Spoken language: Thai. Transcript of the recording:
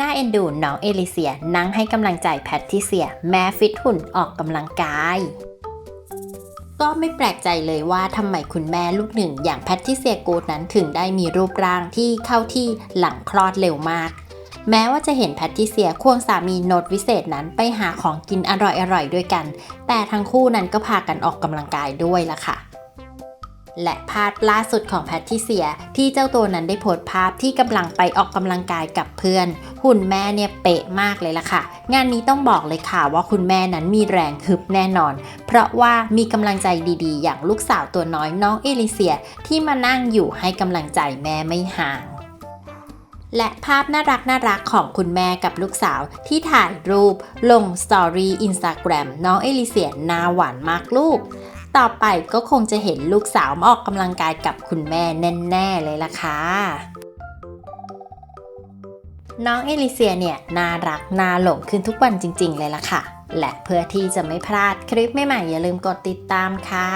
น่าเอ็นดูน้องเอลิเซียนั่งให้กำลังใจแพททิเซีย แม้ฟิตหุ่นออกกำลังกาย ก็ไม่แปลกใจเลยว่าทำไมคุณแม่ลูกหนึ่ง อย่างแพททิเซียกูดนั้นถึงได้มีรูปร่างที่เข้าที่หลังคลอดเร็วมาก แม้ว่าจะเห็นแพททิเซียควงสามีโนตวิเศษนั้นไปหาของกินอร่อยๆด้วยกัน แต่ทั้งคู่นั้นก็พากันออกกำลังกายด้วยล่ะค่ะ และภาพล่าสุดของแพททิเซียที่เจ้าตัวนั้นได้โพสต์ภาพที่กำลังไปออกกำลังกายกับเพื่อน หุ่นแม่เนี่ยเป๊ะมากเลยล่ะค่ะ งานนี้ต้องบอกเลยค่ะว่าคุณแม่นั้นมีแรงฮึบแน่นอน เพราะว่ามีกำลังใจดีๆ อย่างลูกสาวตัวน้อยน้องเอลิเซีย ที่มานั่งอยู่ให้กำลังใจแม่ไม่ห่างและภาพน่ารักน่ารักของคุณแม่กับลูกสาวที่ถ่ายรูปลงสตอรี่อินสตาแกรมน้องเอลิเซียหน้าหวานมากลูก ต่อไปก็คงจะเห็นลูกสาวมาออกกำลังกายกับคุณแม่แน่ๆเลยล่ะค่ะ น้องเอลิเซียเนี่ยน่ารักน่าหลงขึ้นทุกวันจริง ๆ เลยล่ะค่ะ และเพื่อที่จะไม่พลาดคลิปใหม่ๆอย่าลืมกดติดตามค่ะ